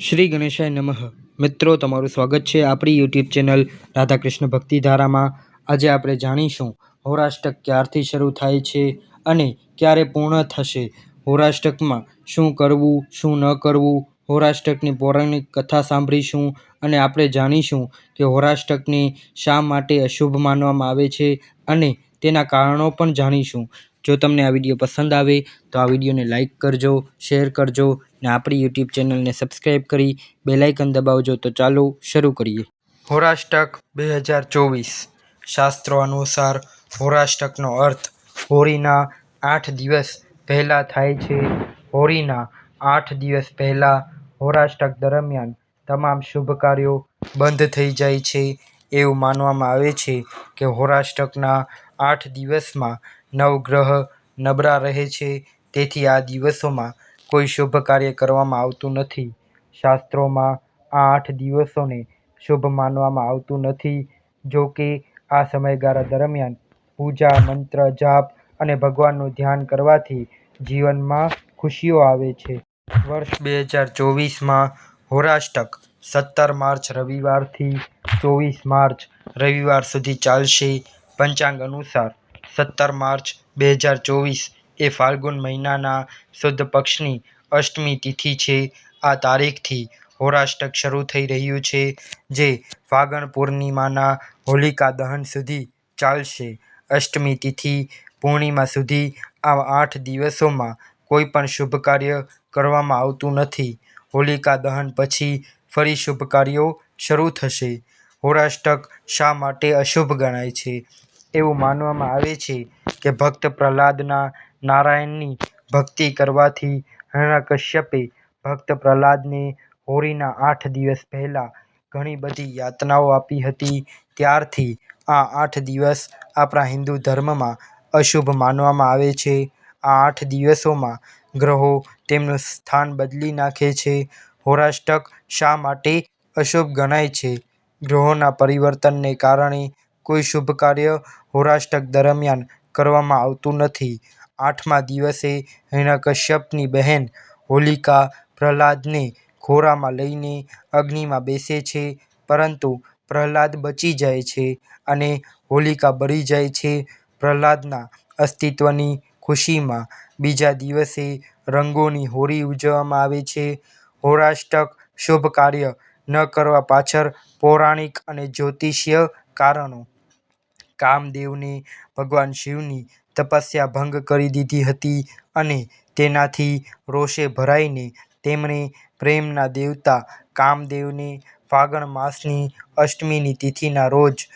શ્રી ગણેશાય નમઃ. મિત્રો, તમારું સ્વાગત છે આપણી યુટ્યુબ ચેનલ રાધાકૃષ્ણ ભક્તિધારામાં. આજે આપણે જાણીશું હોરાષ્ટક ક્યારથી શરૂ થાય છે અને ક્યારે પૂર્ણ થશે. હોરાષ્ટકમાં શું કરવું, શું ન કરવું, હોરાષ્ટકની પૌરાણિક કથા સાંભળીશું અને આપણે જાણીશું કે હોરાષ્ટકને શા માટે અશુભ માનવામાં આવે છે અને તેના કારણો પણ જાણીશું. જો તમને આ વીડિયો પસંદ આવે, તો આ વિડીયોને લાઇક કરજો, શેર કરજો ને આપણી યુટ્યુબ ચેનલને સબસ્ક્રાઈબ કરી બેલાઇકન દબાવજો. તો ચાલો શરૂ કરીએ. હોરાષ્ટક બે હજાર ચોવીસ. શાસ્ત્રો અનુસાર હોરાષ્ટકનો અર્થ હોળીના આઠ દિવસ પહેલાં થાય છે. હોળીના આઠ દિવસ પહેલાં હોરાષ્ટક દરમિયાન તમામ શુભ કાર્યો બંધ થઈ જાય છે. એવું માનવામાં આવે છે કે હોરાષ્ટકના આઠ દિવસમાં નવગ્રહ નબળા રહે છે. તેથી આ દિવસોમાં કોઈ શુભ કાર્ય કરવામાં આવતું નથી. શાસ્ત્રોમાં આ આઠ દિવસોને શુભ માનવામાં આવતું નથી. જો કે આ સમયગાળા દરમિયાન પૂજા, મંત્ર, જાપ અને ભગવાનનું ધ્યાન કરવાથી જીવનમાં ખુશીઓ આવે છે. વર્ષ બે હજાર ચોવીસમાં હોરાષ્ટક સત્તર માર્ચ રવિવારથી ચોવીસ માર્ચ રવિવાર સુધી ચાલશે. પંચાંગ અનુસાર સત્તર માર્ચ બે હજાર ચોવીસ એ ફાલ્ગુન મહિનાના શુદ્ધ પક્ષની અષ્ટમી તિથિ છે. આ તારીખથી હોરાષ્ટક શરૂ થઈ રહ્યું છે, જે ફાગણ પૂર્ણિમાના હોલિકા દહન સુધી ચાલશે. અષ્ટમી તિથિ પૂર્ણિમા સુધી આ આઠ દિવસોમાં કોઈ પણ શુભ કાર્ય કરવામાં આવતું નથી. હોલિકા દહન પછી ફરી શુભ કાર્યો શરૂ થશે. હોરાષ્ટક શા માટે અશુભ ગણાય છે? એવું માનવામાં આવે છે કે ભક્ત પ્રહલાદના નારાયણની ભક્તિ કરવાથી હિરણ્યકશ્યપે ભક્ત પ્રહલાદને હોળીના આઠ દિવસ પહેલાં ઘણી બધી યાતનાઓ આપી હતી. ત્યારથી આ આઠ દિવસ આપણા હિન્દુ ધર્મમાં અશુભ માનવામાં આવે છે. આ આઠ દિવસોમાં ગ્રહો તેમનું સ્થાન બદલી નાખે છે. હોરાષ્ટક શા માટે અશુભ ગણાય છે? ગ્રહોના પરિવર્તનને કારણે કોઈ શુભ કાર્ય હોરાષ્ટક દરમિયાન કરવામાં આવતું નથી. આઠમા દિવસે હિરણ્યકશ્યપની બહેન હોલિકા પ્રહલાદને ઘોડામાં લઈને અગ્નિમાં બેસે છે, પરંતુ પ્રહલાદ બચી જાય છે અને હોલિકા બળી જાય છે પ્રહલાદના અસ્તિત્વની ખુશીમાં. બીજા દિવસે રંગોની હોળી ઉજવવામાં આવે છે. હોરાષ્ટક શુભ કાર્ય ન કરવા પાછળ પૌરાણિક અને જ્યોતિષીય કારણો કામદેવને ભગવાન શિવની તપસ્યા ભંગ કરી દીધી હતી અને તેનાથી રોષે ભરાઈને તેમણે પ્રેમના દેવતા કામદેવને ફાગણ માસની અષ્ટમીની તિથિના રોજ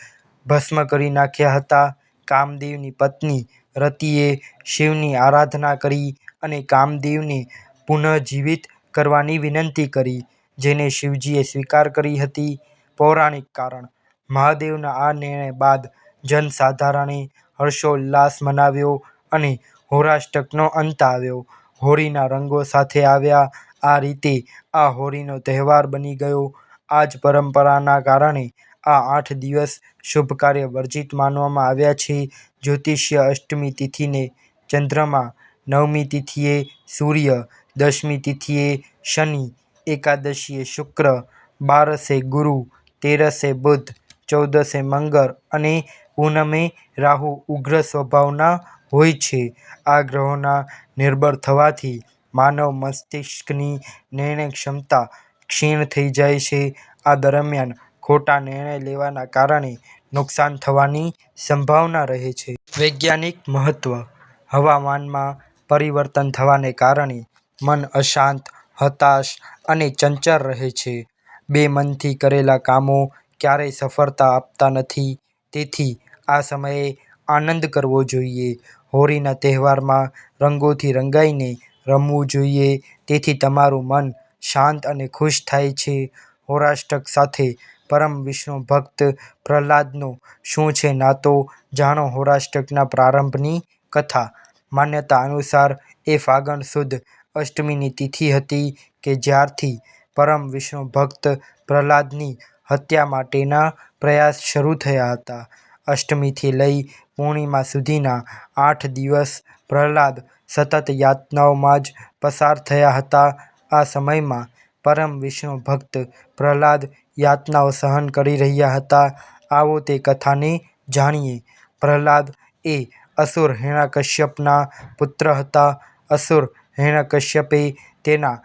ભસ્મ કરી નાખ્યા હતા. કામદેવની પત્ની રતિએ શિવની આરાધના કરી અને કામદેવને પુનઃજીવિત કરવાની વિનંતી કરી, જેને શિવજીએ સ્વીકાર કરી હતી. પૌરાણિક કારણ, મહાદેવના આ નિર્ણય બાદ જનસાધારણે હર્ષોલ્લાસ મનાવ્યો અને હોરાષ્ટકનો અંત આવ્યો. હોળીના રંગો સાથે આવ્યા આ રીતે આ હોળીનો તહેવાર બની ગયો. આ જ પરંપરાના કારણે આ આઠ દિવસ શુભ કાર્ય વર્જિત માનવામાં આવ્યા છે. જ્યોતિષ્ય અષ્ટમી તિથિને ચંદ્રમા નવમી તિથિએ સૂર્ય દશમી તિથિએ શનિ એકાદશીએ શુક્ર બારસે ગુરુ તેરસે બુધ ચૌદસે મંગળ અને પૂનમે રાહુ ઉગ્ર સ્વભાવના હોય છે. આ ગ્રહોના નિર્બળ થવાથી માનવ મસ્તિષ્કની નિર્ણય ક્ષમતા ક્ષીણ થઈ જાય છે. આ દરમિયાન ખોટા નિર્ણય લેવાના કારણે નુકસાન થવાની સંભાવના રહે છે. વૈજ્ઞાનિક મહત્વ, હવામાનમાં પરિવર્તન થવાને કારણે મન અશાંત, હતાશ અને ચંચળ રહે છે. બેમનથી કરેલા કામો ક્યારેય સફળતા આપતા નથી, તેથી આ સમયે આનંદ કરવો જોઈએ. હોળીના તહેવારમાં રંગોથી રંગાઈને રમવું જોઈએ. તેથી તમારું મન શાંત અને ખુશ થાય છે. હોરાષ્ટક સાથે પરમ વિષ્ણુ ભક્ત પ્રહલાદનો શું છે નાતો જાણો હોરાષ્ટકના પ્રારંભની કથા. માન્યતા અનુસાર એ ફાગણ સુદ અષ્ટમીની તિથિ હતી કે જ્યારથી પરમ વિષ્ણુ ભક્ત પ્રહલાદની હત્યા માટેના પ્રયાસ શરૂ થયા હતા. અષ્ટમીથી લઈ પૂર્ણિમા સુધીના આઠ દિવસ પ્રહલાદ સતત યાતનાઓમાં જ પસાર થયા હતા આ સમયમાં પરમ વિષ્ણુ ભક્ત પ્રહલાદ યાતનાઓ સહન કરી રહ્યા હતા. આવો તે કથાને જાણીએ. પ્રહલાદ એ અસુર હિરણ્યકશ્યપના પુત્ર હતા. અસુર હિરણ્યકશ્યપે તેના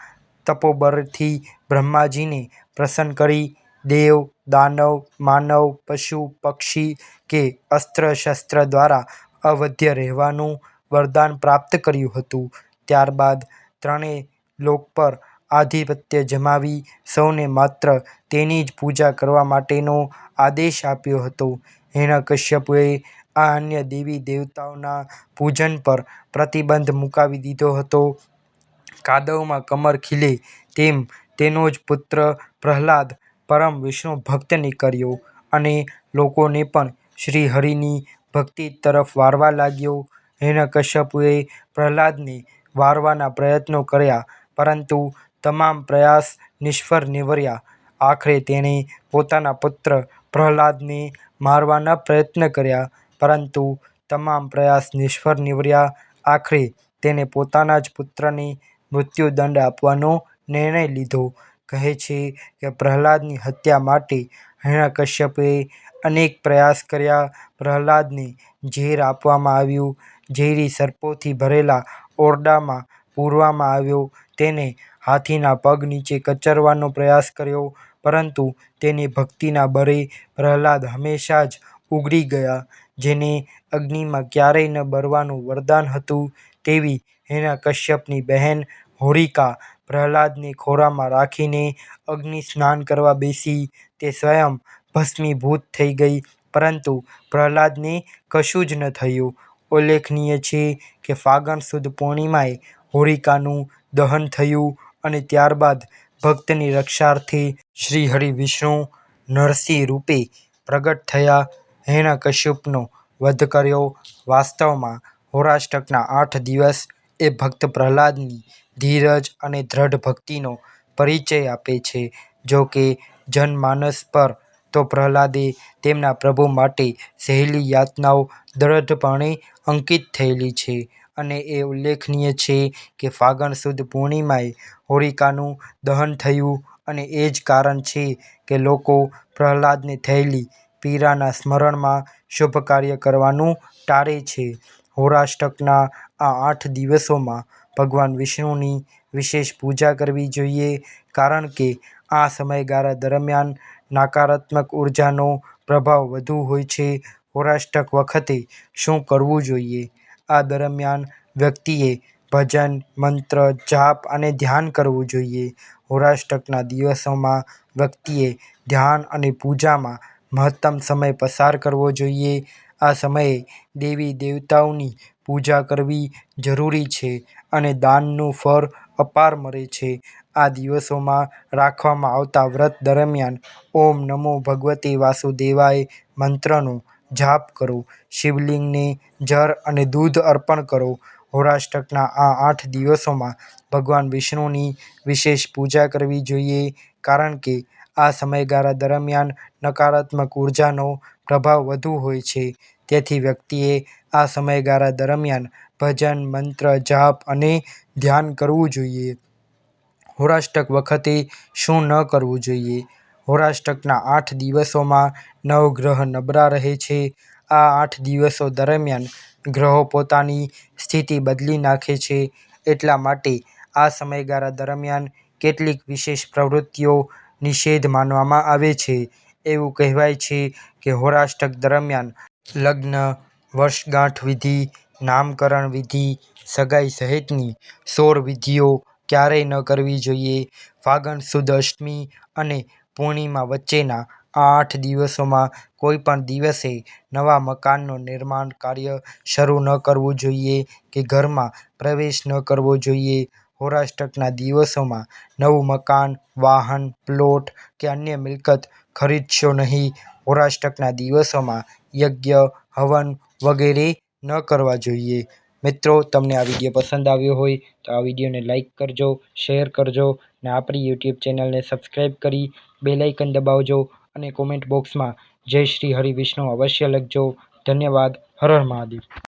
તપોબળથી બ્રહ્માજીને પ્રસન્ન કરી દેવ, દાનવ, માનવ, પશુ, પક્ષી કે અસ્ત્ર-શસ્ત્ર દ્વારા અવધ્ય રહેવાનું વરદાન પ્રાપ્ત કર્યું હતું. ત્યારબાદ ત્રણેય લોક પર આધિપત્ય જમાવી સૌને માત્ર તેની જ પૂજા કરવા માટેનો આદેશ આપ્યો હતો. હિરણ્યકશ્યપુએ આ અન્ય દેવી દેવતાઓના પૂજન પર પ્રતિબંધ મુકાવી દીધો હતો. કાદવમાં કમર ખીલે તેમ તેનો જ પુત્ર પ્રહલાદ પરમ વિષ્ણુ ભક્તને કર્યો અને લોકોને પણ શ્રી હરિની ભક્તિ તરફ વારવા લાગ્યો. હિરણ્યકશ્યપુએ પ્રહલાદને વારવાના પ્રયત્નો કર્યા, પરંતુ તમામ પ્રયાસ નિષ્ફળ નીવડ્યા. આખરે તેણે પોતાના પુત્ર પ્રહલાદને મારવાના પ્રયત્ન કર્યા, પરંતુ તમામ પ્રયાસ નિષ્ફળ નીવડ્યા. આખરે તેણે પોતાના જ પુત્રને મૃત્યુદંડ આપવાનો નિર્ણય લીધો. કહે છે કે પ્રહલાદની હત્યા માટે હિરણ્યકશ્યપે અનેક પ્રયાસ કર્યા. પ્રહલાદને ઝેર આપવામાં આવ્યું. ઝેરી સર્પોથી ભરેલા ઓરડામાં પૂરવામાં આવ્યો. તેને હાથીના પગ નીચે કચરવાનો પ્રયાસ કર્યો, પરંતુ તેની ભક્તિના બળે પ્રહલાદ હંમેશા જ ઓગળી ગયા. જેને અગ્નિમાં ક્યારેય ન બરવાનું વરદાન હતું તેવી હિરણ્યકશ્યપની બહેન હોલિકા પ્રહલાદને ખોળામાં રાખીને અગ્નિ સ્નાન કરવા બેસી. તે સ્વયં ભસ્મીભૂત થઈ ગઈ, પરંતુ પ્રહલાદને કશું જ ન થયું. ઉલ્લેખનીય છે કે ફાગણ સુદ પૂર્ણિમાએ હોલિકાનું દહન થયું અને ત્યારબાદ ભક્તની રક્ષાર્થે શ્રીહરિ વિષ્ણુ નરસિંહ રૂપે પ્રગટ થયા હિરણ્યકશ્યપનો વધ કર્યો. વાસ્તવમાં હોળાષ્ટકના આઠ દિવસ એ ભક્ત પ્રહલાદની ધીરજ અને દૃઢ ભક્તિનો પરિચય આપે છે. જો કે જનમાનસ પર તો પ્રહલાદે તેમના પ્રભુ માટે સહેલી યાતનાઓ દ્રઢપણે અંકિત થયેલી છે અને એ ઉલ્લેખનીય છે કે ફાગણ સુદ પૂર્ણિમાએ હોલિકાનું દહન થયું અને એ જ કારણ છે કે લોકો પ્રહલાદને થયેલી પીડાના સ્મરણમાં શુભ કાર્ય કરવાનું ટાળે છે. હોળાષ્ટકના આ આઠ દિવસોમાં ભગવાન વિષ્ણુની વિશેષ પૂજા કરવી જોઈએ કારણ કે આ સમયગાળા દરમિયાન નકારાત્મક ઉર્જાનો પ્રભાવ વધુ હોય છે. હોરાષ્ટક વખતે શું કરવું જોઈએ? આ દરમિયાન વ્યક્તિએ ભજન, મંત્ર, જાપ અને ધ્યાન કરવું જોઈએ. હોરાષ્ટકના દિવસોમાં વ્યક્તિએ ધ્યાન અને પૂજામાં મહત્તમ સમય પસાર કરવો જોઈએ. આ સમયે દેવી દેવતાઓની પૂજા કરવી જરૂરી છે અને દાનનું ફળ અપાર મળે છે. આ દિવસોમાં રાખવામાં આવતા વ્રત દરમિયાન ઓમ નમો ભગવતે વાસુદેવાય મંત્રનો જાપ કરો. શિવલિંગને જળ અને દૂધ અર્પણ કરો. હોરાષ્ટકના આ આઠ દિવસોમાં ભગવાન વિષ્ણુની વિશેષ પૂજા કરવી જોઈએ કારણ કે આ સમયગાળા દરમિયાન નકારાત્મક ઉર્જાનો પ્રભાવ વધુ હોય છે. તેથી વ્યક્તિએ આ સમયગાળા દરમિયાન ભજન, મંત્ર, જાપ અને ધ્યાન કરવું જોઈએ. હોરાષ્ટક વખતે શું ન કરવું જોઈએ? હોરાષ્ટકના આઠ દિવસોમાં નવગ્રહ નબળા રહે છે. આ આઠ દિવસો દરમિયાન ગ્રહો પોતાની સ્થિતિ બદલી નાખે છે. એટલા માટે આ સમયગાળા દરમિયાન કેટલીક વિશેષ પ્રવૃત્તિઓ નિષિદ્ધ માનવામાં આવે છે. એવું કહેવાય છે કે હોરાષ્ટક દરમિયાન લગ્ન, વર્ષગાંઠ વિધિ, નામકરણ વિધિ, સગાઈ સહિતની સોળ વિધિઓ ક્યારેય ન કરવી જોઈએ. ફાગણ સુદ અષ્ટમી અને પૂર્ણિમા વચ્ચેના આ આઠ દિવસોમાં કોઈ પણ દિવસે નવા મકાનનું નિર્માણ કાર્ય શરૂ ન કરવું જોઈએ કે ઘરમાં પ્રવેશ ન કરવો જોઈએ. હોળાષ્ટકના દિવસોમાં નવું મકાન, વાહન, પ્લોટ કે અન્ય મિલકત ખરીદશો નહીં. હોરાષ્ટકના દિવસોમાં યજ્ઞ, હવન વગેરે ન કરવા જોઈએ. મિત્રો તમને આ વીડિયો પસંદ આવ્યો હોય તો આ વિડીયોને લાઈક કરજો, શેર કરજો ને આપણી યુટ્યુબ ચેનલને સબસ્ક્રાઈબ કરી બેલાઇકન દબાવજો અને કોમેન્ટ બોક્સમાં જય શ્રી હરિ વિષ્ણુ અવશ્ય લખજો. ધન્યવાદ. હર મહાદેવ.